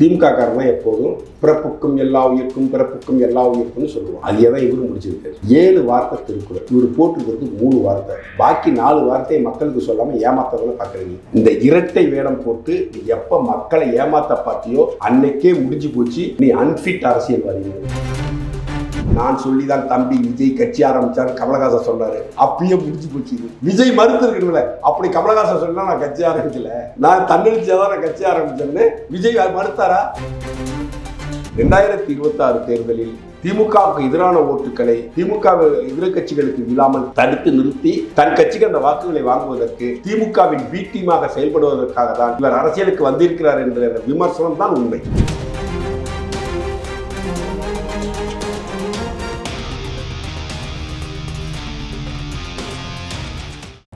திமுககாரன் எப்போதும் பிறப்புக்கும் எல்லா உயிர்க்கும் பிறப்புக்கும் எல்லா உயிர்க்கும்னு சொல்லுவோம் அது எதை இவரு முடிச்சிருக்காரு. ஏழு வார்த்தை திருக்குறள். இவர் போட்டிருக்கிறது மூணு வார்த்தை. பாக்கி நாலு வார்த்தையை மக்களுக்கு சொல்லாம ஏமாத்தவங்கள பார்க்குறீங்க இந்த இரட்டை வேடம் போட்டு நீ எப்போ மக்களை ஏமாத்த பார்த்தியோ அன்னைக்கே முடிஞ்சு போச்சு. நீ அன்ஃபிட் அரசியல்வாதி. நான் சொல்லி தான் தம்பி விஜய் கட்சி ஆரம்பிச்சாரு கமலஹாசன் சொன்னாரு அப்பயே முடிஞ்சு போச்சு விஜய் மறுத்து இருக்கணும்ல அப்படி கமலஹாசன் சொன்னா நான் கட்சி ஆரம்பிக்கல. நான் தன்னெழுச்சியா தான் நான் கட்சி ஆரம்பிச்சேன்னு விஜய் மறுத்தாரா? ரெண்டாயிரத்தி இருபத்தி ஆறு தேர்தலில் திமுகவுக்கு எதிரான ஓட்டுகளை திமுக எதிர்கட்சிகளுக்கு இல்லாமல் தடுத்து நிறுத்தி தன் கட்சிக்கு அந்த வாக்குகளை வாங்குவதற்கு திமுகவின் பி டீமாக செயல்படுவதற்காக தான் இவர் அரசியலுக்கு வந்திருக்கிறார் என்ற விமர்சனம் தான் உண்மை.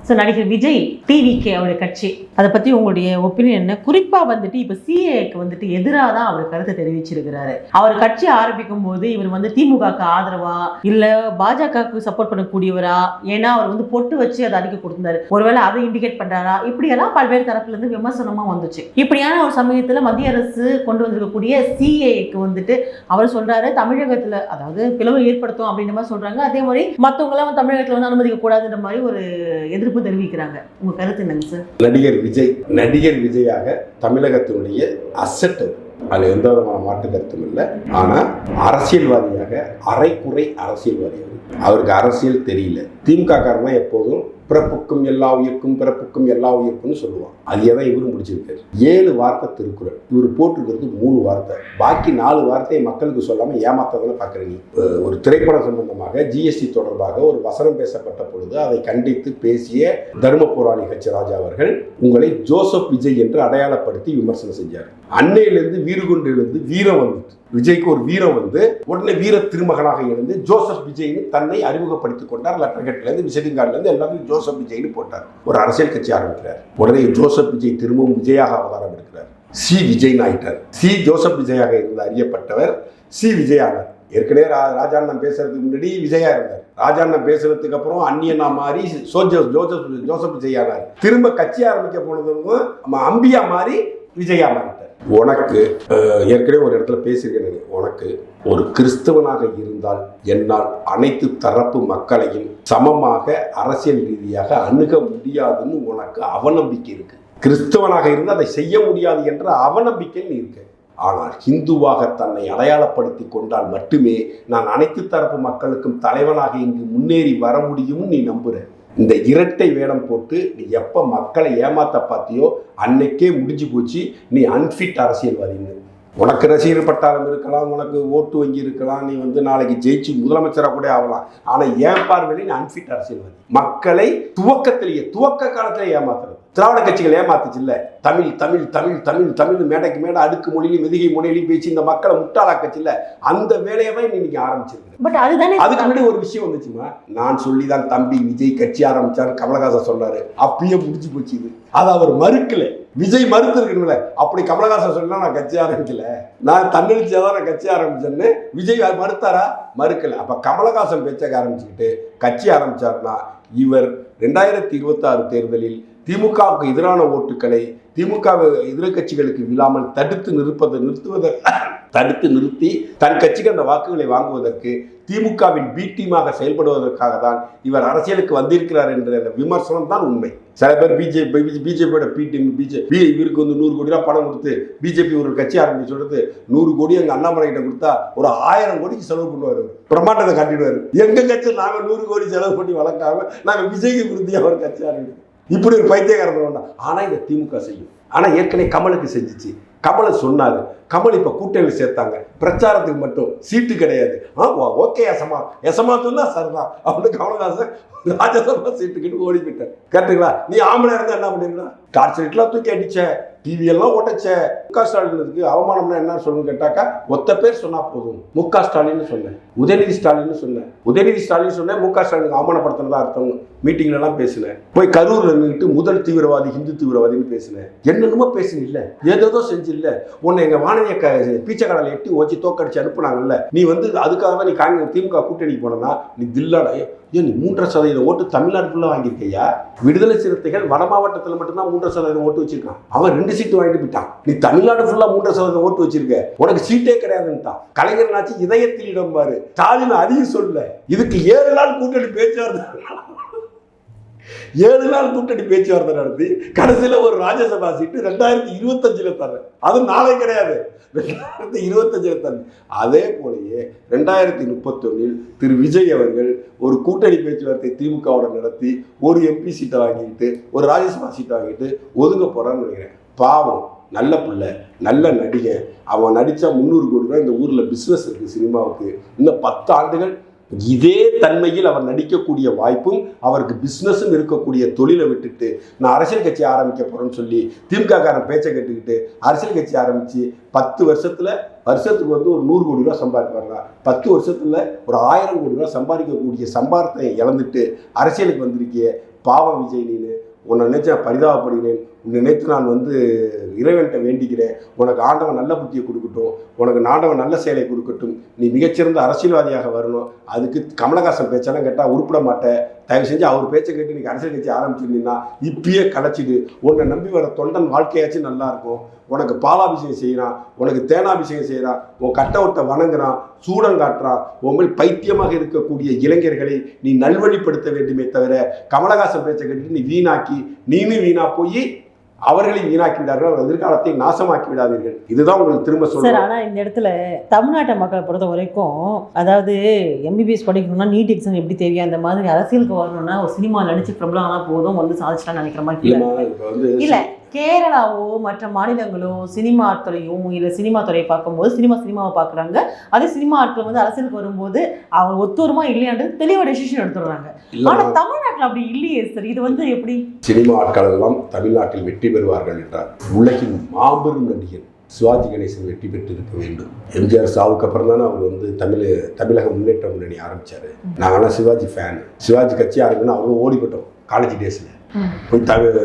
ஸோ நடிகர் விஜய் டிவிகே அவருடைய கட்சி. அதை பற்றி உங்களுடைய ஒப்பீனியன் என்ன? குறிப்பாக வந்துட்டு இப்போ சிஏக்கு வந்துட்டு எதிராக தான் அவர் கருத்தை தெரிவிச்சிருக்கிறாரு. அவர் கட்சி ஆரம்பிக்கும் போது இவர் வந்து திமுகக்கு ஆதரவா? இல்லை பாஜகவுக்கு சப்போர்ட் பண்ணக்கூடியவரா? ஏன்னா அவர் வந்து பொட்டு வச்சு அதை அறிக்கை கொடுத்துருந்தாரு. ஒருவேளை அதை இண்டிகேட் பண்ணுறாரா இப்படியெல்லாம் பல்வேறு தரப்புலேருந்து விமர்சனமாக விமர்சனமா வந்துச்சு. இப்படியான ஒரு சமயத்தில் மத்திய அரசு கொண்டு வந்திருக்கக்கூடிய சிஏக்கு வந்துட்டு அவர் சொல்றாரு தமிழகத்தில் அதாவது பிளவு ஏற்படுத்தும் அப்படின்ற மாதிரி சொல்கிறாங்க அதே மாதிரி மற்றவங்களாம் தமிழகத்தில் வந்து அனுமதிக்க கூடாதுன்ற மாதிரி ஒரு எதிர்ப்பு தெரிவிக்கிறாங்க. உங்க கருத்து என்னங்க சார் நடிகர் விஜய் நடிகர் விஜயாக தமிழகத்தினுடைய அசட் அது. எந்த விதமான மாற்று கருத்தும் இல்லை. ஆனால் அரசியல்வாதியாக அரைக்குறை அரசியல்வாதி அவருக்கு அரசியல் தெரியல. திமுக காரனா எப்போதும் பிறப்புக்கும் எல்லா உயிர்க்கும் பிறப்புக்கும் எல்லா உயிர்க்கும்னு சொல்லுவான் அது எதை இவரும் முடிச்சிருக்காரு? ஏழு வார்த்தை திருக்குறள். இவர் போட்டிருக்கிறது மூணு வார்த்தை. பாக்கி நாலு வார்த்தையை மக்களுக்கு சொல்லாம ஏமாத்தவங்கள பாக்குறீங்க. ஒரு திரைப்படம் சம்பந்தமாக ஜிஎஸ்டி தொடர்பாக ஒரு வசனம் பேசப்பட்ட பொழுது அதை கண்டித்து பேசிய தர்ம போராளி ஹெச் ராஜா அவர்கள் உங்களை ஜோசப் விஜய் என்று அடையாளப்படுத்தி விமர்சனம் செஞ்சார். அன்னையிலிருந்து வீறு கொண்டு எழுந்து வீரம் வந்துட்டு. விஜய்க்கு ஒரு வீரம் வந்து உடனே வீர திருமகனாக எழுந்து ஜோசப் விஜய்னு தன்னை அறிமுகப்படுத்திக் கொண்டார். லெட்டர்கட்லேருந்து விசிட்டிங் கார்டுலேருந்து எல்லாத்தையும் ஜோசப் விஜய்னு போட்டார். ஒரு அரசியல் கட்சி ஆரம்பிக்கிறார். உடனே ஜோசப் விஜய் திரும்பவும் விஜயாக அவதாரம் எடுக்கிறார். சி. விஜய் ஆயிட்டார் சி. ஜோசப் விஜயாக இருந்த அறியப்பட்டவர் சி. விஜயானார். ஏற்கனவே ரா ராஜாண்ணன் பேசுறதுக்கு முன்னாடி விஜயா இருந்தார். ராஜாண்ணன் பேசுறதுக்கு அப்புறம் அந்நியனா மாறி சோஜோ ஜோசப் ஜோசப் விஜய் ஆனார் திரும்ப கட்சி ஆரம்பிக்க போனதும் நம்ம அம்பியா மாறி விஜயா மாறிட்டார். உனக்கு ஏற்கனவே ஒரு இடத்துல பேசியிருக்கேன் உனக்கு ஒரு கிறிஸ்தவனாக இருந்தால் என்னால் அனைத்து தரப்பு மக்களையும் சமமாக அரசியல் ரீதியாக அணுக முடியாதுன்னு உனக்கு அவநம்பிக்கை இருக்கு. கிறிஸ்தவனாக இருந்து அதை செய்ய முடியாது என்ற அவநம்பிக்கை நீ இருக்க. ஆனால் ஹிந்துவாக தன்னை அடையாளப்படுத்தி கொண்டால் மட்டுமே நான் அனைத்து தரப்பு மக்களுக்கும் தலைவனாக இங்கு முன்னேறி வர முடியும்னு நீ நம்புற. இந்த இரட்டை வேடம் போட்டு நீ எப்போ மக்களை ஏமாத்த பார்த்தியோ அன்னைக்கே முடிஞ்சு போச்சு. நீ அன்ஃபிட் அரசியல்வாதின்னு. உனக்கு ரசிகர் பட்டாளம் இருக்கலாம் உனக்கு ஓட்டு வங்கி இருக்கலாம் நீ வந்து நாளைக்கு ஜெயிச்சு முதலமைச்சராக கூட ஆகலாம். ஆனால் ஏன் பார்வையில் நீ அன்ஃபிட் அரசியல்வாதி. மக்களை துவக்கத்திலேயே துவக்க காலத்திலே ஏமாத்துறது திராவிட கட்சிகள் ஏமாத்துச்சு இல்ல. தமிழ் தமிழ் தமிழ் தமிழ் தமிழ் மேடைக்கு மேடை அடுக்கு மொழியிலும் மெதிகை மொழியிலும் பேசி இந்த மக்களை முட்டாளாக்கச்சு இல்ல. அந்த வேலையை தான் நீ இன்னைக்கு ஆரம்பிச்சிருக்க பட் அதுதானே அதுக்கு முன்னாடி ஒரு விஷயம் வந்துச்சுமா? நான் சொல்லிதான் தம்பி விஜய் கட்சி ஆரம்பிச்சாரு கமலஹாசன் சொன்னாரு. அப்பயே முடிஞ்சு போச்சு இது. அதை அவர் மறுக்கல. விஜய் மறுத்து இருக்கணும்ல அப்படி கமலஹாசன் சொன்னா நான் கட்சி ஆரம்பிக்கல. நான் தன்னெழுச்சியா தான் நான் கட்சி ஆரம்பிச்சேன்னு விஜய் மறுத்தாரா? மறுக்கல. அப்ப கமலஹாசன் பேச்சை ஆரம்பிச்சுக்கிட்டு கட்சி ஆரம்பிச்சாருன்னா இவர் ரெண்டாயிரத்தி இருபத்தி ஆறு தேர்தலில் திமுகவுக்கு எதிரான ஓட்டுக்களை திமுக எதிர்கட்சிகளுக்கு இல்லாமல் தடுத்து நிறுப்பதை நிறுத்துவதற்கு தடுத்து நிறுத்தி தன் கட்சிக்கு அந்த வாக்குகளை வாங்குவதற்கு திமுகவின் பி டீமாக செயல்படுவதற்காக தான் இவர் அரசியலுக்கு வந்திருக்கிறார் என்ற அந்த விமர்சனம் தான் உண்மை. சில பேர் பிஜேபி பிஜேபியோட பி டீம் பிஜேபி இவருக்கு வந்து நூறு கோடி ரூபாய் பணம் கொடுத்து பிஜேபி ஒரு கட்சி ஆரம்பிச்சு சொல்றது நூறு கோடி எங்க அண்ணாமலை கிட்ட கொடுத்தா ஒரு ஆயிரம் கோடிக்கு செலவு பண்ணுவார். பிரமாண்டத்தை காட்டிடுவார். எங்க கட்சி நாங்க நூறு கோடி செலவு பண்ணி வளர்க்காம நாங்க விஜய்க்கு கொடுத்து அவர் கட்சி ஆரம்பிக்கிறோம் இப்படி ஒரு பைத்தியகாரம் வேண்டாம். ஆனால் இந்த திமுக செய்யும். ஆனால் ஏற்கனவே கமலுக்கு செஞ்சிச்சு. கமலை சொன்னார் கமல் இப்போ கூட்டணியில் சேர்த்தாங்க. பிரச்சாரத்துக்கு மட்டும் சீட்டு கிடையாது. ஆ ஓகே எசமா. எசமா சொன்னா சரிதான். அப்படின்னு கமலஹாசன் ராஜசபா சீட்டுக்கிட்டு ஓடி போயிட்டார் கேட்டுங்களா? நீ ஆம்பளை இருந்தா என்ன பண்ணிருக்கலாம் டார்ச் லைட்லாம் தூக்கி அடிச்ச. டிவி எல்லாம் உடைச்ச முக ஸ்டாலினுக்கு அவமானம்னா என்ன சொல்லணும்னு கேட்டாக்கா ஒத்த பேர் சொன்னா போதும். மு க ஸ்டாலின்னு சொன்னேன். உதயநிதி ஸ்டாலின்னு சொன்னேன். உதயநிதி ஸ்டாலின் சொன்னேன் மு க ஸ்டாலினுக்கு அவமானப்படுத்தினதா அர்த்தம் மீட்டிங்ல எல்லாம் பேசினேன். போய் கரூர்ல நின்றுட்டு முதல் தீவிரவாதி ஹிந்து தீவிரவாதின்னு பேசினேன். என்னென்னமோ பேசினில்ல ஏதேதோ இல்லை உன்னை எங்க வான கருணாநிதியை க பீச்சை கடலை எட்டி ஓச்சி தோக்கடிச்சு அனுப்புனாங்கல்ல. நீ வந்து அதுக்காக தான் நீ காங்கிரஸ் திமுக கூட்டணிக்கு போனனா நீ தில்லாடா. ஏன் நீ மூன்றரை சதவீதம் ஓட்டு தமிழ்நாடு ஃபுல்லாக வாங்கியிருக்கையா? விடுதலை சிறுத்தைகள் வட மாவட்டத்தில் மட்டும்தான் மூன்றரை சதவீதம் ஓட்டு வச்சிருக்கான். அவன் ரெண்டு சீட்டு வாங்கிட்டு போயிட்டான். நீ தமிழ்நாடு ஃபுல்லாக மூன்றரை சதவீதம் ஓட்டு வச்சிருக்க. உனக்கு சீட்டே கிடையாதுன்ட்டான். கலைஞர் நாச்சு இதயத்தில் இடம் பாரு. ஸ்டாலின் அதிகம் சொல்ல இதுக்கு ஏழு நாள் கூட்டணி பேச்சுவார்த்தை ஏழு நாள் கூட்டணி பேச்சுவார்த்தை நடத்தி கடைசியில் ஒரு ராஜ்யசபா சீட்டு ரெண்டாயிரத்தி இருபத்தஞ்சில் தர்றேன். அது நாளை கிடையாது. ரெண்டாயிரத்தி இருபத்தஞ்சில் தரேன் அதே போலயே ரெண்டாயிரத்தி முப்பத்தொன்னில் திரு விஜய் அவர்கள் ஒரு கூட்டணி பேச்சுவார்த்தை திமுகவோட நடத்தி ஒரு எம்பி சீட்டை வாங்கிட்டு ஒரு ராஜ்யசபா சீட்டை வாங்கிட்டு ஒதுங்க போகிறான்னு நினைக்கிறேன். பாவம். நல்ல பிள்ளை நல்ல நடிகை. அவன் நடித்தா முந்நூறு கோடி ரூபாய் இந்த ஊரில் பிஸ்னஸ் இருக்குது சினிமாவுக்கு. இன்னும் பத்து ஆண்டுகள் இதே தன்மையில் அவர் நடிக்கக்கூடிய வாய்ப்பும் அவருக்கு பிஸ்னஸும் இருக்கக்கூடிய தொழிலை விட்டுட்டு நான் அரசியல் கட்சி ஆரம்பிக்க போகிறேன்னு சொல்லி திமுககாரன் பேச்சை கேட்டுக்கிட்டு அரசியல் கட்சி ஆரம்பித்து பத்து வருஷத்தில் வருஷத்துக்கு வந்து ஒரு நூறு கோடி ரூபா சம்பாதிக்க வரலாம் பத்து வருஷத்தில் ஒரு ஆயிரம் கோடி ரூபா சம்பாதிக்கக்கூடிய சம்பாரத்தை இழந்துட்டு அரசியலுக்கு வந்திருக்கிய பாவம் விஜய் நீனு உன்னை நினச்ச பரிதாபப்படுகிறேன். நினைத்து நான் வந்து இறைவன்கிட்ட வேண்டிக்கிறேன். உனக்கு ஆண்டவன் நல்ல புத்தியை கொடுக்கட்டும். உனக்கு நாண்டவன் நல்ல செயலை கொடுக்கட்டும். நீ மிகச்சிறந்த அரசியல்வாதியாக வரணும். அதுக்கு கமலஹாசன் பேச்செல்லாம் கேட்டால் உருப்பிட மாட்டேன். தயவு செஞ்சு அவர் பேச்சை கேட்டு நீ அரசியல் கட்சி ஆரம்பிச்சிருந்தீங்கன்னா இப்பயே கிடச்சிடு உன்னை நம்பி வர தொண்டன் வாழ்க்கையாச்சும் நல்லாயிருக்கும் உனக்கு பாலாபிஷேகம் செய்கிறான் உனக்கு தேனாபிஷேகம் செய்கிறான் உன் கட்டவுட்டை வணங்குறான். சூடம் காட்டுறான். உன் மேல் பைத்தியமாக இருக்கக்கூடிய இளைஞர்களை நீ நல்வழிப்படுத்த வேண்டுமே தவிர கமலஹாசன் பேச்சை கேட்டு நீ வீணாக்கி நீனும் வீணா போய் அவர்களை வீணாக்கி விடார்கள் அவர் எதிர்காலத்தை நாசமாக்கி விடாதீர்கள் இதுதான் உங்களுக்கு திரும்ப சொல்றேன் ஆனா இந்த இடத்துல தமிழ்நாட்டு மக்களை பொறுத்த வரைக்கும் அதாவது எம்பிபிஎஸ் படிக்கணும்னா நீட் எக்ஸாம் எப்படி தெரியும் அந்த மாதிரி அரசியலுக்கு வரணும்னா ஒரு சினிமா நடிச்சு பிரபலம் ஆனா போதும் வந்து சாதிச்சிட்டான்னு நினைக்கிற மாதிரி இல்ல. கேரளாவோ மற்ற மாநிலங்களோ சினிமா துறையும் இல்ல சினிமா துறையை பார்க்கும்போது சினிமா சினிமாவை பார்க்குறாங்க. அதே சினிமா ஆட்கள் வந்து அரசியலுக்கு வரும்போது அவங்க ஒத்துவருமா இல்லையான்றது தெளிவாக டெசிஷன் எடுத்துடுறாங்க. ஆனா இல்லைன்னா தமிழ்நாட்டுல அப்படி இல்லையே சார் இது வந்து எப்படி? சினிமா ஆட்கள் எல்லாம் தமிழ்நாட்டில் வெற்றி பெறுவார்கள் என்றார் உலகின் மாபெரும் நடிகர் சிவாஜி கணேசன் வெற்றி பெற்று இருக்க வேண்டும். எம்ஜிஆர் சாவுக்கு அப்புறம் தானே அவர் வந்து தமிழ் தமிழக முன்னேற்ற முன்னணி ஆரம்பிச்சாரு. நாங்களாம் சிவாஜி ஃபேன் சிவாஜி கட்சி ஆரம்பிக்கணும் அவரும் ஓடி போட்டோம் காலேஜ் டேஸில்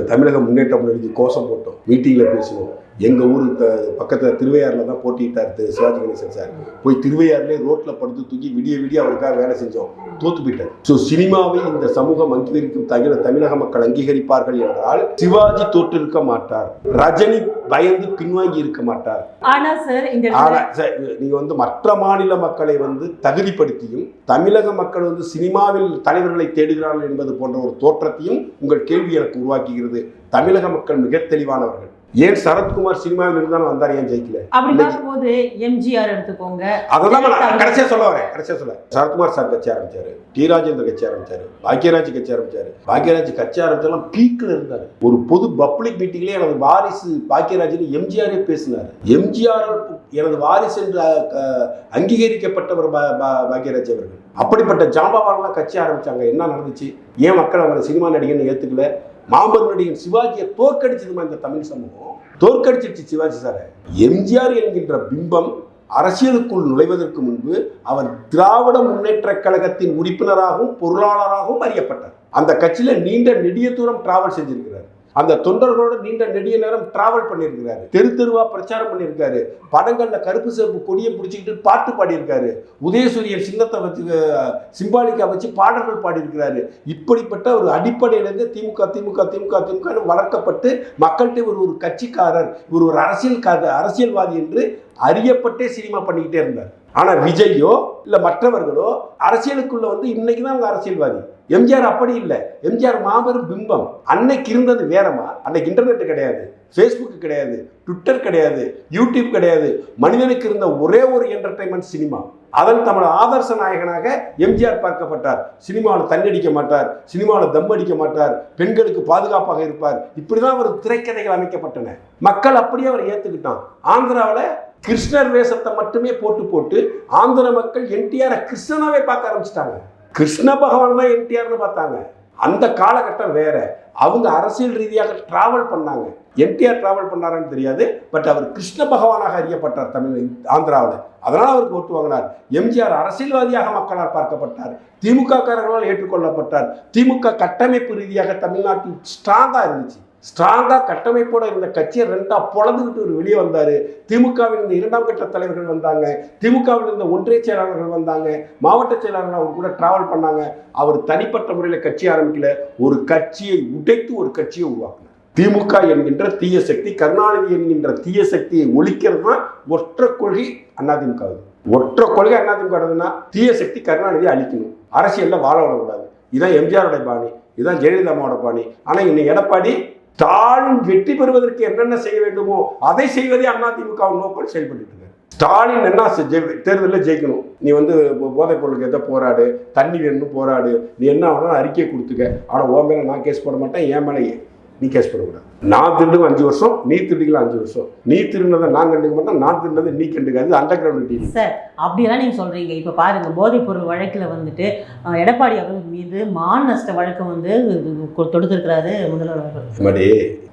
தமிழக முன்னேற்ற முன்னணிக்கு கோஷம் போட்டோம். மீட்டிங்கில் பேசுவோம். எங்கள் ஊர் த பக்கத்தில் திருவையாறில் தான் போட்டியிட்டார் திரு சிவாஜி கணேசன் சார். போய் திருவையாறுலேயே ரோட்டில் படுத்து தூக்கி விடிய விடிய அவருக்காக வேலை செஞ்சோம். தோத்து போயிட்டார். ஸோ சினிமாவை இந்த சமூகம் அங்கீகரிக்கும் தகிர தமிழக மக்கள் அங்கீகரிப்பார்கள் என்றால் சிவாஜி தோற்றிருக்க மாட்டார். ரஜினி பயந்து பின்வாங்கி இருக்க மாட்டார். ஆனா சார் இந்த ஆனா சார், நீங்க வந்து மற்ற மாநில மக்களை வந்து தகுதிப்படுத்தியும் தமிழக மக்கள் வந்து சினிமாவில் தலைவர்களை தேடுகிறார்கள் என்பது போன்ற ஒரு தோற்றத்தையும் உங்கள் கேள்வி எனக்கு உருவாக்குகிறது. தமிழக மக்கள் மிக தெளிவானவர்கள். ஏன் சரத்குமார் சினிமாவில் இருந்தாலும் வந்தார் ஏன் ஜெயிக்கல? அப்படி பார்க்கும்போது எம்ஜிஆர் எடுத்துக்கோங்க. அதெல்லாம் நான் கடைசியா சொல்ல வரேன் கடைசியா சொல்ல சரத்குமார் சார் கட்சி ஆரம்பிச்சாரு டி ராஜேந்தர் கட்சி ஆரம்பிச்சாரு பாக்யராஜ் கட்சி ஆரம்பிச்சாரு. பாக்யராஜ் கட்சி ஆரம்பிச்சாலும் பீக்ல இருந்தாரு. ஒரு பொது பப்ளிக் மீட்டிங்லயே எனது வாரிசு பாக்யராஜ்னு எம்ஜிஆரே பேசினார். எம்ஜிஆர் எனது வாரிசு என்று அங்கீகரிக்கப்பட்டவர் பாக்யராஜ் அவர்கள். அப்படிப்பட்ட ஜாம்பவான்லாம் கட்சி ஆரம்பிச்சாங்க. என்ன நடந்துச்சு? ஏன் மக்கள் அவங்களை சினிமா நடிகர்னு ஏத்துக்கல? மாம்பர் நடிகர் சிவாஜியை தோற்கடிச்சதுமா இந்த தமிழ் சமூகம்? தோற்கடிச்சிருச்சு சிவாஜி சாரை. எம்ஜிஆர் என்கின்ற பிம்பம் அரசியலுக்குள் நுழைவதற்கு முன்பு அவர் திராவிட முன்னேற்ற கழகத்தின் உறுப்பினராகவும் பொருளாளராகவும் அறியப்பட்டார். அந்த கட்சியில நீண்ட நெடிய தூரம் டிராவல் செஞ்சிருக்கிறார். அந்த தொண்டர்களோட நீண்ட நெடிய நேரம் டிராவல் பண்ணியிருக்கிறாரு. தெரு தெருவா பிரச்சாரம் பண்ணியிருக்காரு. படங்கள்ல கருப்பு சிவப்பு கொடியை பிடிச்சிக்கிட்டு பாட்டு பாடியிருக்காரு. உதயசூரியன் சின்னத்தை வச்சு சிம்பாலிக்கா வச்சு பாடல்கள் பாடியிருக்கிறாரு. இப்படிப்பட்ட ஒரு அடிப்படையிலேருந்து திமுக திமுக திமுக திமுக வளர்க்கப்பட்டு மக்கள்கிட்ட ஒரு ஒரு கட்சிக்காரர் ஒரு ஒரு அரசியல் அரசியல்வாதி என்று அறியப்பட்டே சினிமா பண்ணிக்கிட்டே இருந்தார். ஆனா விஜயோ இல்ல மற்றவர்களோ அரசியலுக்குள்ள வந்து இன்னைக்கு தான் அவங்க அரசியல்வாதி. எம்ஜிஆர் அப்படி இல்லை. எம்ஜிஆர் மாபெரும் பிம்பம். அன்னைக்கு இருந்தது வேறமா அன்னைக்கு இன்டர்நெட் கிடையாது. ஃபேஸ்புக் கிடையாது. ட்விட்டர் கிடையாது. யூடியூப் கிடையாது. மனிதனுக்கு இருந்த ஒரே ஒரு என்டர்டைன்மெண்ட் சினிமா அதன் தமிழ் ஆதர்ச நாயகனாக எம்ஜிஆர் பார்க்கப்பட்டார். சினிமாவில் தண்ணடிக்க மாட்டார். சினிமாவில் தம் அடிக்க மாட்டார். பெண்களுக்கு பாதுகாப்பாக இருப்பார். இப்படிதான் ஒரு திரைக்கதைகள் அமைக்கப்பட்டன. மக்கள் அப்படியே அவரை ஏற்றுக்கிட்டான் ஆந்திராவில் கிருஷ்ணர் வேஷத்தை மட்டுமே போட்டு போட்டு ஆந்திர மக்கள் என்டிஆரை கிருஷ்ணனாவே பார்க்க ஆரம்பிச்சிட்டாங்க. கிருஷ்ண பகவான் தான் என்டிஆர்னு பார்த்தாங்க. அந்த காலகட்டம் வேற. அவங்க அரசியல் ரீதியாக டிராவல் பண்ணாங்க. என்டிஆர் டிராவல் பண்ணாரான்னு தெரியாது. பட் அவர் கிருஷ்ண பகவானாக அறியப்பட்டார் தமிழ் ஆந்திராவில். அதனால் அவருக்கு ஓட்டு வாங்கினார். எம்ஜிஆர் அரசியல்வாதியாக மக்களால் பார்க்கப்பட்டார். திமுக காரர்களால் ஏற்றுக்கொள்ளப்பட்டார். திமுக கட்டமைப்பு ரீதியாக தமிழ்நாட்டில் ஸ்ட்ராங்காக இருந்துச்சு. ஸ்ட்ராங்காக கட்டமைப்போட இருந்த கட்சியை ரெண்டாக பொழந்துக்கிட்டு ஒரு வெளியே வந்தார். திமுகவில் இருந்த இரண்டாம் கட்ட தலைவர்கள் வந்தாங்க. திமுகவில் இருந்த ஒன்றிய செயலாளர்கள் வந்தாங்க. மாவட்ட செயலாளர்கள் அவர் கூட டிராவல் பண்ணாங்க. அவர் தனிப்பட்ட முறையில் கட்சி ஆரம்பிக்கல. ஒரு கட்சியை உடைத்து ஒரு கட்சியை உருவாக்கினார். திமுக என்கின்ற தீய சக்தி கருணாநிதி என்கின்ற தீய சக்தியை ஒழிக்கிறது தான் ஒற்ற கொள்கை அதிமுக ஒற்ற கொள்கை அதிமுக தீய சக்தி கருணாநிதியை அழிக்கணும். அரசியலில் வாழ விடக்கூடாது. இதுதான் எம்ஜிஆரோட பாணி. இதான் ஜெயலலிதா அம்மாவோட பாணி. ஆனால் இன்னைக்கு எடப்பாடி ஸ்டாலின் வெற்றி பெறுவதற்கு என்னென்ன செய்ய வேண்டுமோ அதை செய்வதே அதிமுக நோக்கம் செயல்பட்டு ஸ்டாலின் என்ன தேர்தலில் ஜெயிக்கணும். நீ வந்து போதைப் பொருளுக்கு எதை போராடு தண்ணி வேணும்னு போராடு நீ என்ன வேணாலும் அறிக்கையை கொடுத்துக்க. ஆனால் உன் மேலே நான் கேஸ் போட மாட்டேன் என் மேலேயே. நீ கேஸ் போடக்கூடாது. நான் திருடுங்க அஞ்சு வருஷம் நீ திருடிக்கலாம் அஞ்சு வருஷம். நீ திருடினதை நான் கண்டுக்க மாட்டேன் நான் திருடினதை நீ கண்டுக்காது. அண்டர் கிரவுண்ட் டிவி சார் அப்படியெல்லாம் நீங்க சொல்றீங்க. இப்ப பாருங்க போதைப் பொருள் வழக்குல வந்துட்டு எடப்பாடி அவர்கள் மீது மான நஷ்ட வழக்கு வந்து தொடுத்திருக்கிறாரு முதல்வர் மடி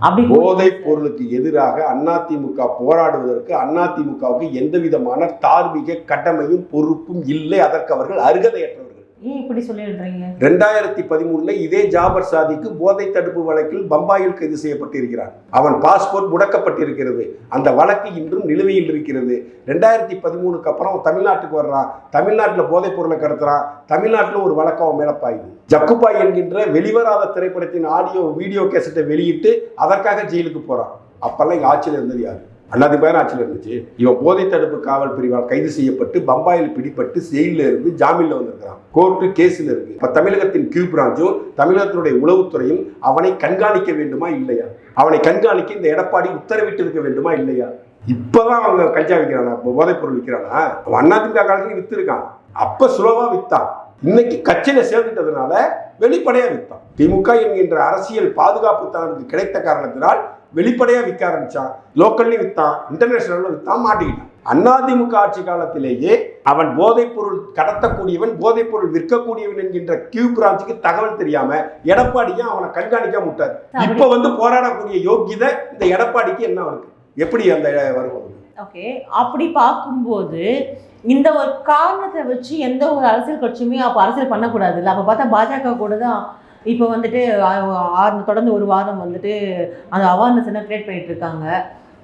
அப்படி போதைப் பொருளுக்கு எதிராக அதிமுக போராடுவதற்கு அதிமுகவுக்கு எந்த விதமான தார்மீக கடமையும் பொறுப்பும் இல்லை. அதற்கு அவர்கள் அருகதையற்றவர்கள். இப்படி சொல்லிடுறீங்க? ரெண்டாயிரத்தி பதிமூணுல இதே ஜாபர் சாதிக்கு போதை தடுப்பு வழக்கில் பம்பாயில் கைது செய்யப்பட்டிருக்கிறான் அவன் பாஸ்போர்ட் முடக்கப்பட்டிருக்கிறது. அந்த வழக்கு இன்றும் நிலுவையில் இருக்கிறது. ரெண்டாயிரத்தி பதிமூணுக்கு அப்புறம் தமிழ்நாட்டுக்கு வர்றான். தமிழ்நாட்டில் போதைப் பொருளை கடத்துறான். தமிழ்நாட்டில் ஒரு வழக்கம் அவன் மேலப்பாயுது ஜக்குபாய் என்கின்ற வெளிவராத திரைப்படத்தின் ஆடியோ வீடியோ கேசட்டை வெளியிட்டு அதற்காக ஜெயிலுக்கு போறான். அப்பெல்லாம் இங்க ஆட்சியில் இருந்தது யாரு? அண்ணாதிமுக ஆட்சியில் இருந்துச்சு. இவன் போதை தடுப்பு காவல் பிரிவால் கைது செய்யப்பட்டு பம்பாயில் பிடிபட்டு ஜெயிலில் இருந்து ஜாமீனில் வந்திருக்கிறான். கோர்ட்டு கேஸில் இருக்கு. இப்போ தமிழகத்தின் கியூ பிரான்ச்சும் தமிழகத்தினுடைய உளவுத்துறையும் அவனை கண்காணிக்க வேண்டுமா இல்லையா? அவனை கண்காணிக்க இந்த எடப்பாடி உத்தரவிட்டு இருக்க வேண்டுமா இல்லையா? இப்போதான் அவங்க கஞ்சா விற்கிறானா போதைப் பொருள் விற்கிறானா அவன் அதிமுக காலத்துல வித்திருக்கான். அப்போ சுலபமாக வித்தான். இன்னைக்கு கட்சியில சேர்ந்துட்டதுனால வெளிப்படையா வித்தான். திமுக என்கின்ற அரசியல் பாதுகாப்பு தனக்கு கிடைத்த காரணத்தினால் வெளிப்படையா விற்க ஆரம்பிச்சான். லோக்கல்லையும் வித்தான் இன்டர்நேஷனல்ல வித்தான் மாட்டிக்கிட்டான். அதிமுக ஆட்சி காலத்திலேயே அவன் போதைப் பொருள் கடத்தக்கூடியவன் போதைப் பொருள் விற்கக்கூடியவன் என்கின்ற கியூ பிரான்ச்சுக்கு தகவல் தெரியாம எடப்பாடியும் அவனை கண்காணிக்காம விட்டார் இப்ப வந்து போராடக்கூடிய யோக்கியதை இந்த எடப்பாடிக்கு என்ன இருக்கு? எப்படி அந்த வரும் ஓகே அப்படி பார்க்கும்போது இந்த ஒரு காரணத்தை வச்சு எந்த ஒரு அரசியல் கட்சியுமே அப்போ அரசியல் பண்ணக்கூடாது இல்லை. அப்போ பார்த்தா பாஜக கூட தான் இப்போ வந்துட்டு ஆறு தொடர்ந்து ஒரு வாரம் வந்துட்டு அந்த அவேர்னஸ் என்ன கிரியேட் பண்ணிட்டு இருக்காங்க.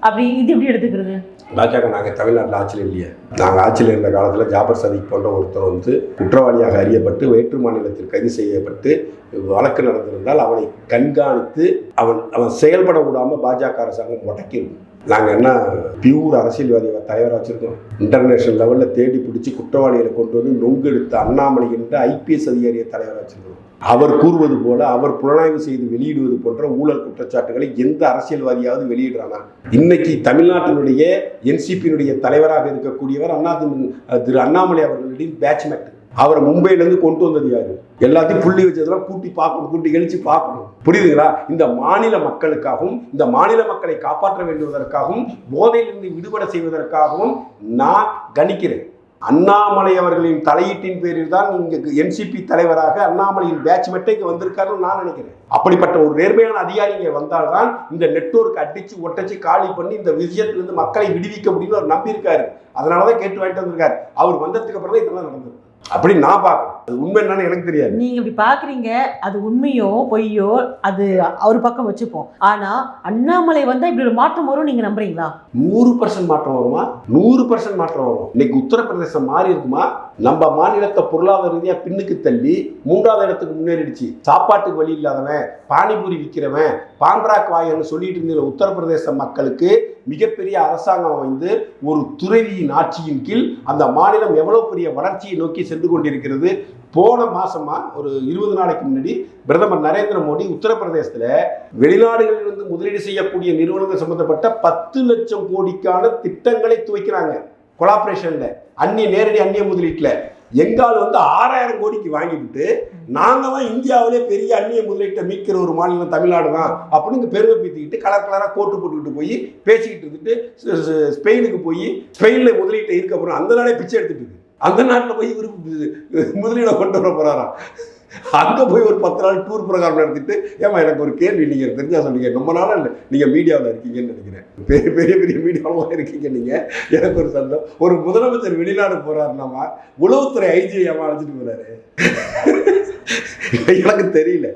அப்படி இது எப்படி எடுத்துக்கிறது? பாஜக நாங்கள் தமிழ்நாட்டில் ஆட்சியில் இல்லையே. நாங்கள் ஆட்சியில் இருந்த காலத்தில் ஜாபர் சதிக் போன்ற ஒருத்தர் வந்து குற்றவாளியாக அறியப்பட்டு வேற்று மாநிலத்தில் கைது செய்யப்பட்டு வழக்கு நடந்திருந்தால் அவனை கண்காணித்து அவன் அவன் செயல்பட விடாமல் பாஜக அரசாங்கம் முடக்கிடும். நாங்கள் என்ன பியூர் அரசியல்வாதி தலைவராக வச்சுருக்கோம். இன்டர்நேஷனல் லெவலில் தேடி பிடிச்சி குற்றவாளிகளை கொண்டு வந்து நொங்கெடுத்த அண்ணாமலை என்ற ஐபிஎஸ் அதிகாரியை தலைவராக வச்சுருக்கோம். அவர் கூறுவது போல அவர் புலனாய்வு செய்து வெளியிடுவது போன்ற ஊழல் குற்றச்சாட்டுகளை எந்த அரசியல்வாதியாவது வெளியிடுறானா? இன்னைக்கு தமிழ்நாட்டினுடைய என்சிபியினுடைய தலைவராக இருக்கக்கூடியவர் அண்ணா திரு அண்ணாமலை அவர்களின் பேட்ச்மேட் அவரை மும்பையிலேருந்து கொண்டு வந்தது யாரு? எல்லாத்தையும் புள்ளி வச்சதெல்லாம் கூட்டி பார்க்கணும் கூட்டி கழிச்சு பார்க்கணும். புரியுதுங்களா? இந்த மாநில மக்களுக்காகவும் இந்த மாநில மக்களை காப்பாற்ற வேண்டுவதற்காகவும் போதையிலிருந்து விடுபட செய்வதற்காகவும் நான் கணிக்கிறேன். அண்ணாமலை அவர்களின் தலையீட்டின் பேரில் தான் இங்கே என்சிபி தலைவராக அண்ணாமலையின் பேட்ச்மெட்டை இங்கே வந்திருக்காருன்னு நான் நினைக்கிறேன். அப்படிப்பட்ட ஒரு நேர்மையான அதிகாரி இங்கே வந்தால்தான் இந்த நெட்வொர்க் அடிச்சு ஒட்டச்சு காலி பண்ணி இந்த விஷயத்திலிருந்து மக்களை விடுவிக்க முடியும்னு அவர் நம்பியிருக்காரு. அதனாலதான் கேட்டு வாங்கிட்டு வந்திருக்காரு. அவர் வந்ததுக்கு அப்புறம் தான் இதெல்லாம் நடந்தது அப்படி நான் பார்க்கறேன் அது உண்மை என்னன்னு எனக்கு தெரியாது. நீங்க இப்படி பாக்குறீங்க அது உண்மையோ பொய்யோ அது அவர் பக்கம் வச்சுப்போம். ஆனா அண்ணாமலை வந்தா இப்படி ஒரு மாற்றம் வரும் நீங்க நம்புறீங்களா? நூறு பர்சன்ட் மாற்றம் வருமா? நூறு பர்சன்ட் மாற்றம் வரும். இன்னைக்கு உத்தரப்பிரதேசம் மாறி இருக்குமா? நம்ம மாநிலத்தை பொருளாதார ரீதியாக பின்னுக்கு தள்ளி மூன்றாவது இடத்துக்கு முன்னேறிடுச்சு. சாப்பாட்டுக்கு வழி இல்லாதவன் பானிபூரி விற்கிறவன் பான்ராக் வாயன்னு சொல்லிட்டு இருந்த உத்தரப்பிரதேச மக்களுக்கு மிகப்பெரிய அரசாங்கம் அமைந்து ஒரு துறவியின் ஆட்சியின் கீழ் அந்த மாநிலம் எவ்வளவு பெரிய வளர்ச்சியை நோக்கி சென்று கொண்டிருக்கிறது. போன மாசமா ஒரு இருபது நாளைக்கு முன்னாடி பிரதமர் நரேந்திர மோடி உத்தரப்பிரதேசத்தில் வெளிநாடுகளிலிருந்து முதலீடு செய்யக்கூடிய நிறுவனங்கள் சம்பந்தப்பட்ட பத்து லட்சம் கோடிக்கான திட்டங்களை துவைக்கிறாங்க. கொலாபரேஷன்ல அந்நிய நேரடி அந்நிய முதலீட்டில். எங்கால் வந்து ஆறாயிரம் கோடிக்கு வாங்கிவிட்டு நாங்கள் தான் இந்தியாவிலே பெரிய அந்நிய முதலீட்டை மீட்கிற ஒரு மாநிலம் தமிழ்நாடு தான் அப்படின்னு பெருமை பீத்திக்கிட்டு கலர் கலராக கோட்டு போட்டுக்கிட்டு போய் பேசிக்கிட்டு இருந்துட்டு ஸ்பெயினுக்கு போய் ஸ்பெயினில் முதலீட்டை இருக்க போகிறோம் அந்த நாடே பிச்சை எடுத்துட்டு இருக்கு. அந்த நாட்டில் போய் இவரு முதலீடை கொண்டு வர போகிறாராம் அங்கே போய் ஒரு பத்து நாள் டூர் ப்ரோக்ராம் நடத்திட்டு ஏமா எனக்கு ஒரு கேள்வி நீங்கள் தெரிஞ்சா சொன்னீங்க ரொம்ப நாளாக இல்லை. நீங்கள் மீடியாவில் இருக்கீங்கன்னு நினைக்கிறேன். பெரிய பெரிய பெரிய மீடியாவில் இருக்கீங்க நீங்கள் எனக்கு ஒரு சந்தம் ஒரு முதலமைச்சர் வெளிநாடு போகிறாருனாமா உளவுத்துறை ஐஜி ஏமா அழைச்சிட்டு போகிறாரு எனக்கு தெரியல.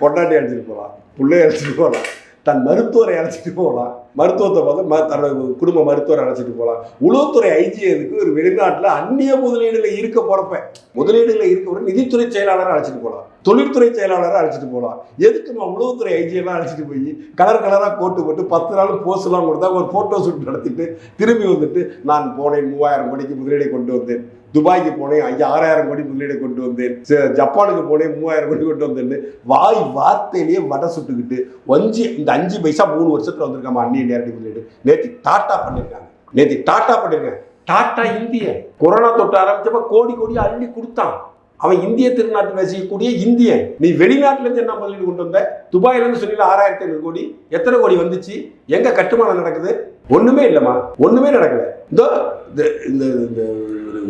பொண்டாட்டி அழைச்சிட்டு போகலாம் பிள்ளைய அழைச்சிட்டு போகலாம் தன் மருத்துவரை அழைச்சிட்டு போகலாம் மருத்துவத்தை பார்த்து ம- தன்னோட குடும்ப மருத்துவரை அழைச்சிட்டு போகலாம் உளவுத்துறை ஐஜி எதுக்கு? ஒரு வெளிநாட்டில் அந்நிய முதலீடுல இருக்க போறப்ப முதலீடுல இருக்க நிதித்துறை செயலாளரை அழைச்சிட்டு போகலாம் தொழில்துறை செயலாளரை அழைச்சிட்டு போகலாம் எதுக்கு நம்ம உளவுத்துறை ஐஜியெல்லாம் அழைச்சிட்டு போய் கலர் கலராக கோட்டு போட்டு பத்து நாள் போஸ்ட்லாம் கொடுத்தா ஒரு ஃபோட்டோ ஷூட் நடத்திட்டு திரும்பி வந்துட்டு நான் போனேன் மூவாயிரம் கோடிக்கு முதலீடை கொண்டு வந்தேன். துபாய்க்கு போனேன் ஐயா ஆறாயிரம் கோடி முதலீடு கொண்டு வந்தேன். ச- ஜப்பானுக்கு போனேன் மூவாயிரம் கோடி கொண்டு வந்தேன்னு வாய் வார்த்தையிலேயே வடை சுட்டுக்கிட்டு அஞ்சு இந்த அஞ்சு பைசா மூணு வருஷத்தில் வந்திருக்காமா அந்நிய நேரடி முதலீடு. நேற்று டாட்டா பண்ணியிருக்காங்க நேற்று டாட்டா பண்ணியிருக்காங்க டாட்டா இந்திய. கொரோனா தொட்டு ஆரம்பிச்சப்ப கோடி கோடி அள்ளி கொடுத்தான். அவன் இந்திய திருநாட்டில் வசிக்கக்கூடிய இந்தியன். நீ வெளிநாட்டுல இருந்து என்ன முதலீடு கொண்டு வந்த? துபாயில இருந்து சொன்னீங்க ஆறாயிரத்தி ஐநூறு கோடி. எத்தனை கோடி வந்துச்சு? எங்க கட்டுமானம் நடக்குது? ஒண்ணுமே இல்லைம்மா. ஒண்ணுமே நடக்கல. இதோ இந்த இந்த இந்த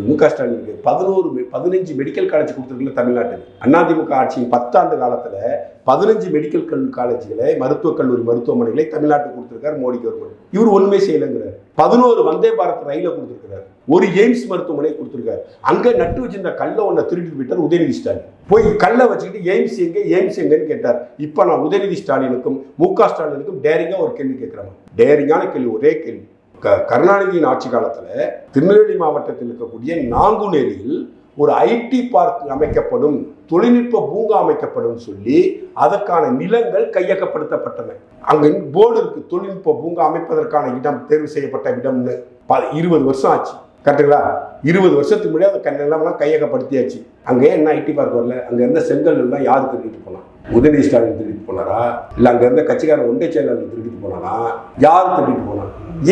மு க ஸ்டாலினுக்கு பதினோரு பதினஞ்சு மெடிக்கல் காலேஜ் கொடுத்துருக்குல்ல தமிழ்நாட்டுக்கு. அண்ணாதிமுக ஆட்சியின் பத்தாண்டு காலத்துல பதினஞ்சு மெடிக்கல் கல் காலேஜ்களை மருத்துவக் கல்லூரி மருத்துவமனைகளை தமிழ்நாட்டுக்கு கொடுத்துருக்காரு மோடி கவர்மெண்ட். இவர் ஒண்ணுமே செய்யலைங்கிறார். பதினோரு வந்தே பாரத் ரயில கொடுத்துருக்கிறார். ஒரு எய்ம்ஸ் மருத்துவமனை கொடுத்துருக்காரு. அங்கே நட்டு வச்சிருந்த கல்லை ஒன்றை திருடிட்டு போயிட்டார் உதயநிதி ஸ்டாலின். போய் கல்லை வச்சுக்கிட்டு எய்ம்ஸ் எங்கே எய்ம்ஸ் எங்கன்னு கேட்டார். இப்போ நான் உதயநிதி ஸ்டாலினுக்கும் மு க ஸ்டாலினுக்கும் டேரிங்கா ஒரு கேள்வி கேட்குறாங்க டேரிங்கான கேள்வி ஒரே கேள்வி. க- கருணாநிதியின் ஆட்சி காலத்தில் திருநெல்வேலி மாவட்டத்தில் இருக்கக்கூடிய நாங்குநேரியில் ஒரு ஐடி பார்க் அமைக்கப்படும் தொழில்நுட்ப பூங்கா அமைக்கப்படும் சொல்லி அதற்கான நிலங்கள் கையகப்படுத்தப்பட்டன. அங்கே போர்டு இருக்கு தொழில்நுட்ப பூங்கா அமைப்பதற்கான இடம் தேர்வு செய்யப்பட்ட இடம்னு. ப- இருபது வருஷம் ஆச்சு. கரெக்டுங்களா இருபது வருஷத்துக்கு முன்னாடி அந்த கண்ணெல்லாம் கையகப்படுத்தியாச்சு. அங்கே என்ன ஐடி பார்க் வரல அங்கே இருந்த செங்கல் எல்லாம் யார் திருடிட்டு போனா? உதயநிதி ஸ்டாலின் திருடிட்டு போனாரா? இல்லை அங்கே இருந்த கட்சிக்காரன் ஒன்றை செயலாளர் திருடிட்டு போனாரா? யார் திருடிட்டு போனா?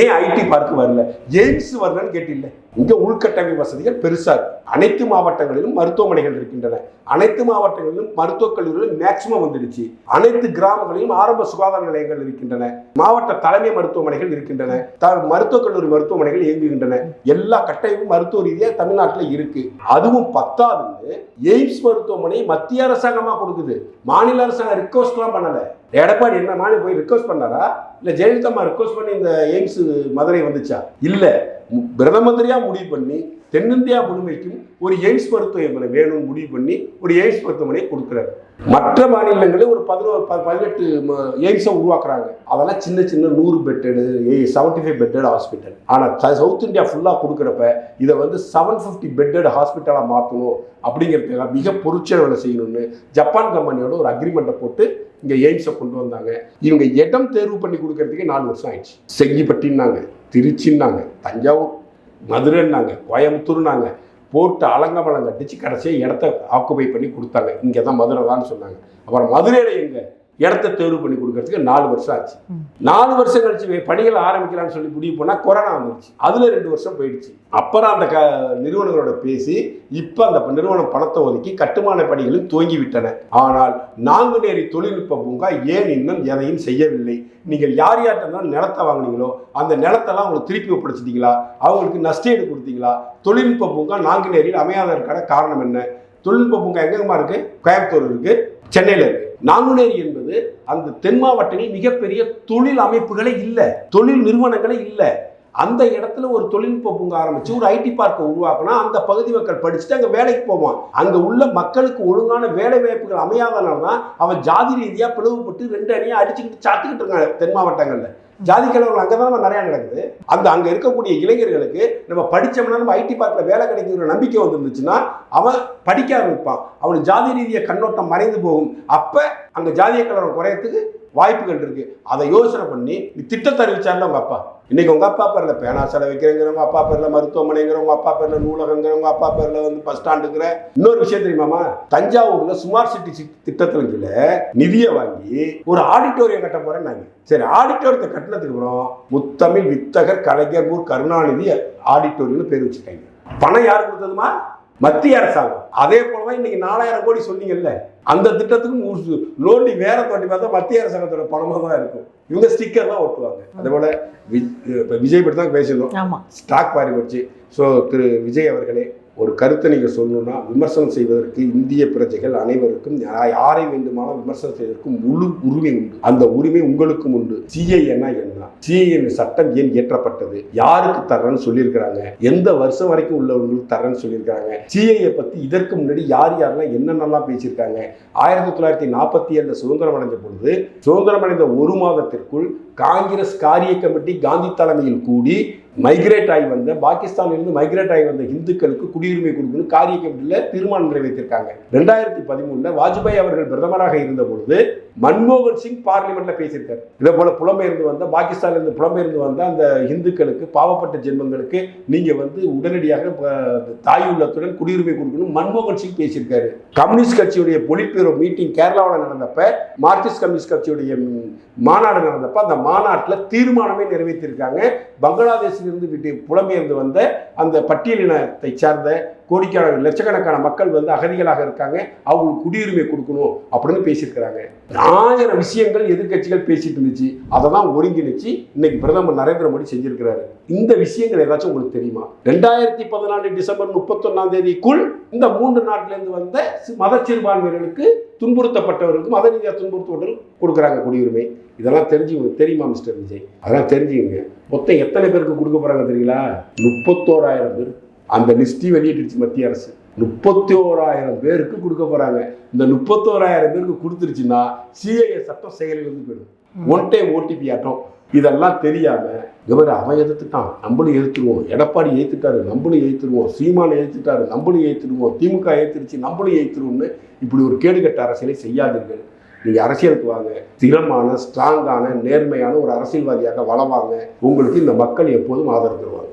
ஏன் ஐடி பார்க் வரல? எய்ம்ஸ் வரலன்னு கேட்டில்லை. இங்கே உள்கட்டமைப்பு வசதிகள் பெருசாக அனைத்து மாவட்டங்களிலும் மருத்துவமனைகள் இருக்கின்றன. அனைத்து மாவட்டங்களிலும் மருத்துவக் கல்லூரிகளும் மேக்சிமம் வந்துடுச்சு. அனைத்து கிராமங்களிலும் ஆரம்ப சுகாதார நிலையங்கள் இருக்கின்றன. மாவட்ட தலைமை மருத்துவமனைகள் இருக்கின்றன. த- மருத்துவக் கல்லூரி மருத்துவமனைகள் இயங்குகின்றன. எல்லா கட்டமைப்பும் மருத்துவ ரீதியாக தமிழ்நாட்டில் இருக்கு. அதுவும் பத்தாவது எய்ம்ஸ் மருத்துவமனை மத்திய அரசாங்கமாக கொடுக்குது. மாநில அரசாங்கம் ரிக்வஸ்ட்லாம் பண்ணலை. எடப்பாடி என்ன மாநில போய் ரிக்வஸ்ட் பண்ணாரா? இல்லை ஜெயலலிதா அம்மா ரிக்வஸ்ட் பண்ணி இந்த எய்ம்ஸ் மதுரை வந்துச்சா? இல்லை. பிரதமந்திரியாக முடிவு பண்ணி தென்னிந்தியா முழுமைக்கும் ஒரு எய்ம்ஸ் மருத்துவமனை வேணும்னு முடிவு பண்ணி ஒரு எய்ம்ஸ் மருத்துவமனையை கொடுக்குறாரு. மற்ற மாநிலங்களில் ஒரு பதினோரு ப- பதினெட்டு ம- எய்ம்ஸை உருவாக்குறாங்க. அதெல்லாம் சின்ன சின்ன நூறு bedded seventy five bedded hospital ஆனால் சவுத் இந்தியா ஃபுல்லாக கொடுக்குறப்ப இதை வந்து செவன் ஃபிஃப்டி பெட்டட் ஹாஸ்பிட்டலாக மாற்றணும் அப்படிங்கிறதுக்காக மிக பொருட்செலவில் செய்யணும்னு ஜப்பான் கம்பெனியோட ஒரு அக்ரிமெண்ட்டை போட்டு இங்கே எய்ம்ஸை கொண்டு வந்தாங்க. இவங்க இடம் தேர்வு பண்ணி கொடுக்கறதுக்கே நாலு வருஷம் ஆயிடுச்சு. செங்கிப்பட்டின்னாங்க திருச்சின்னாங்க தஞ்சாவூர் மதுரைன்னாங்க கோயம்புத்தூர்னாங்க போட்டு அலங்கமலம் கட்டிச்சு கடைசியாக இடத்த ஆக்குபை பண்ணி கொடுத்தாங்க. இங்கே தான் மதுரை தான் சொன்னாங்க. அப்புறம் மதுரையில் எங்கே? இடத்த தேர்வு பண்ணி கொடுக்கறதுக்கு நாலு வருஷம் ஆச்சு. நாலு வருஷம் கழிச்சு பணிகளை ஆரம்பிக்கலாம்னு சொல்லி முடிவு பண்ணால் கொரோனா வந்துருச்சு. அதில் ரெண்டு வருஷம் போயிடுச்சு. அப்புறம் அந்த க நிறுவனங்களோட பேசி இப்போ அந்த நிறுவனம் பணத்தை ஒதுக்கி கட்டுமான பணிகளும் துவங்கி விட்டன ஆனால் நாங்குநேரி தொழில்நுட்ப பூங்கா ஏன் இன்னும் எதையும் செய்யவில்லை? நீங்கள் யார் யார்கிட்ட நிலத்தை வாங்குனீங்களோ அந்த நிலத்தெல்லாம் அவங்களுக்கு திருப்பி ஒப்படைச்சிட்டீங்களா? அவங்களுக்கு நஷ்டஈடு கொடுத்தீங்களா? தொழில்நுட்ப பூங்கா நாங்குநேரியில் அமையாததற்கான காரணம் என்ன? தொழில்நுட்ப பூங்கா எங்கெங்கம்மா இருக்குது கோயம்புத்தூர் இருக்குது சென்னையில் இருக்கு. நாங்குநேரி என்பது அந்த தென் மாவட்டங்களில் மிகப்பெரிய தொழில் அமைப்புகளே இல்லை. தொழில் நிறுவனங்களே இல்லை. அந்த இடத்துல ஒரு தொழில்நுட்ப பூங்கா ஆரம்பிச்சு ஒரு ஐடி பார்க்கை உருவாக்குனா அந்த பகுதி மக்கள் படிச்சுட்டு அங்கே வேலைக்கு போவான். அங்கே உள்ள மக்களுக்கு ஒழுங்கான வேலை வாய்ப்புகள் அமையாதனால தான் அவன் ஜாதி ரீதியாக பிளவுபட்டு ரெண்டு அணியாக அடிச்சுக்கிட்டு சாத்துக்கிட்டு இருக்காங்க தென் மாவட்டங்களில். ஜாதி கலவரம் அங்கே தான் நிறையா நடக்குது. அந்த அங்கே இருக்கக்கூடிய இளைஞர்களுக்கு நம்ம படித்தோம்னா நம்ம ஐடி பார்க்கில் வேலை கிடைக்குங்கிற நம்பிக்கை வந்துருந்துச்சுன்னா அவன் படிக்க ஆரம்பிப்பான் அவனுக்கு ஜாதி ரீதியை கண்ணோட்டம் மறைந்து போகும். அப்போ அங்கே ஜாதிய கலவரம் குறையறதுக்கு வாய்ப்புகள் இருக்கு. அதை யோசனை பண்ணி நீ திட்டத்தை அறிவிச்சார்ல உங்க அப்பா. இன்னைக்கு உங்க அப்பா பேர்ல பேனா செலை வைக்கிறேங்கிறவங்க அப்பா பேர்ல மருத்துவமனைங்கிறவங்க அப்பா பேர்ல நூலகங்கிறவங்க அப்பா பேர்ல வந்து பஸ் ஸ்டாண்டுங்கிற இன்னொரு விஷயம் தெரியுமாமா தஞ்சாவூர்ல ஸ்மார்ட் சிட்டி திட்டத்துல கீழே நிதியை வாங்கி ஒரு ஆடிட்டோரியம் கட்ட போறேன்னாங்க சரி ஆடிட்டோரியத்தை கட்டினதுக்கு அப்புறம் முத்தமிழ் வித்தகர் கலைஞர் ஊர் கருணாநிதி ஆடிட்டோரியம்னு பேர் வச்சுட்டாங்க பணம் யார் கொடுத்ததுமா மத்திய அரசாங்கம். அதே போலதான் இன்னைக்கு நாலாயிரம் கோடி சொன்னீங்கல்ல. அந்த திட்டத்துக்கு லோண்டி வேற தோண்டி பார்த்தா மத்திய அரசாங்கத்தோட பணமா தான் இருக்கும். இவங்க ஸ்டிக்கர் தான் ஒட்டுவாங்க. அதே போல இப்ப விஜய் பற்றி தான் பேசியிருந்தோம். ஸ்டாக் மாறி போச்சு. ஸோ திரு விஜய் அவர்களே ஒரு கருத்தை நீங்கள் சொல்லணும்னா விமர்சனம் செய்வதற்கு இந்திய பிரஜைகள் அனைவருக்கும் யாரை வேண்டுமானாலும் விமர்சனம் செய்வதற்கு முழு உரிமை உண்டு. அந்த உரிமை உங்களுக்கும் உண்டு. சிஐஎன்னா என்ன? சிஏஏ சட்டம் ஏன் இயற்றப்பட்டது? யாருக்கு தரேன்னு சொல்லியிருக்கிறாங்க. எந்த வருஷம் வரைக்கும் உள்ளவங்களுக்கு தரேன்னு சொல்லியிருக்காங்க சிஏஏ பத்தி இதற்கு முன்னாடி யார் யாரெல்லாம் என்னென்னலாம் பேசியிருக்காங்க. ஆயிரத்தி தொள்ளாயிரத்தி நாற்பத்தி ஏழில் சுதந்திரம் அடைஞ்ச பொழுது சுதந்திரம் அடைந்த ஒரு மாதத்திற்குள் காங்கிரஸ் காரிய கமிட்டி காந்தி தலைமையில் கூடி மைக்ரேட் ஆகி வந்த பாகிஸ்தானிலிருந்து மைக்ரேட் ஆகி வந்த இந்துக்களுக்கு குடியுரிமை கொடுக்கணும் காரிய கமிட்டியில் தீர்மானம் நிறைவேற்றிருக்காங்க. ரெண்டாயிரத்தி பதிமூணுல வாஜ்பாய் அவர்கள் பிரதமராக இருந்த பொழுது மன்மோகன் சிங் பார்லிமெண்ட்ல பேசியிருக்காரு. இதே போல புலம்பெயர்ந்து வந்த பாகிஸ்தான்லேருந்து புலம்பெயர்ந்து வந்த அந்த இந்துக்களுக்கு பாவப்பட்ட ஜென்மங்களுக்கு நீங்க வந்து உடனடியாக தாய் உள்ளத்துடன் குடியுரிமை கொடுக்கணும் மன்மோகன் சிங் பேசியிருக்காரு. கம்யூனிஸ்ட் கட்சியுடைய பொலிட்பீரோ மீட்டிங் கேரளாவில் நடந்தப்ப மார்க்சிஸ்ட் கம்யூனிஸ்ட் கட்சியுடைய மாநாடு நடந்தப்ப அந்த மாநாட்டில் தீர்மானமே நிறைவேற்றியிருக்காங்க இருந்து விட்டு புலம்பெயர்ந்து வந்த அந்த பட்டியலினத்தை சார்ந்த கோடிக்கான லட்சக்கணக்கான மக்கள் வந்து அகதிகளாக இருக்காங்க. அவங்களுக்கு குடியுரிமை கொடுக்கணும் அப்படின்னு பேசியிருக்கிறாங்க. ஆயிரம் விஷயங்கள் எதிர்க்கட்சிகள் பேசிட்டு இருந்துச்சு. அதை தான் ஒருங்கிணைச்சு இன்னைக்கு பிரதமர் நரேந்திர மோடி செஞ்சிருக்கிறாரு. இந்த விஷயங்கள் ஏதாச்சும் உங்களுக்கு தெரியுமா? ரெண்டாயிரத்தி பதினாலு டிசம்பர் முப்பத்தொன்னாம் தேதிக்குள் இந்த மூன்று நாட்டிலிருந்து வந்த மத சிறுபான்மையினருக்கு துன்புறுத்தப்பட்டவர்களுக்கு மத ரீதியாக துன்புறுத்தப்பட்டவர்கள் கொடுக்குறாங்க குடியுரிமை. இதெல்லாம் தெரிஞ்சுங்க தெரியுமா மிஸ்டர் விஜய்? அதெல்லாம் தெரிஞ்சுக்கங்க. மொத்தம் எத்தனை பேருக்கு கொடுக்க போறாங்க தெரியுங்களா? முப்பத்தோராயிரம் பேர். அந்த லிஸ்டி வெளியிட்டுருச்சு மத்திய அரசு. முப்பத்தி ஓராயிரம் பேருக்கு கொடுக்க போறாங்க. இந்த முப்பத்தோராயிரம் பேருக்கு கொடுத்துருச்சுன்னா சிஐஏ சட்டம் செயலில் இருந்து போயிடும் ஒன் டைம் ஓடிபி ஆட்டம். இதெல்லாம் தெரியாம இவர் அவன் எதிர்த்துட்டான். நம்மளும் எதிர்த்துருவோம். எடப்பாடி ஏத்துட்டாரு நம்மளும் ஏத்துருவோம். சீமான் ஏத்துட்டாரு நம்மளும் ஏத்துருவோம். திமுக ஏத்துருச்சு நம்மளும் ஏத்துருவோம்னு இப்படி ஒரு கேடுகட்ட அரசியலை செய்யாதீர்கள். நீங்க அரசியலுக்கு வாங்க. ஸ்திரமான ஸ்ட்ராங்கான நேர்மையான ஒரு அரசியல்வாதியாக வளவாங்க. உங்களுக்கு இந்த மக்கள் எப்போதும் ஆதரவு தருவாங்க.